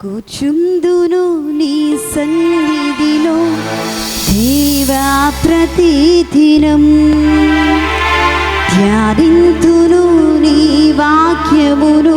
కూర్చుందును నీ సన్నిధిలో దేవా ప్రతిదినం. ధ్యానింతును నీ వాక్యమును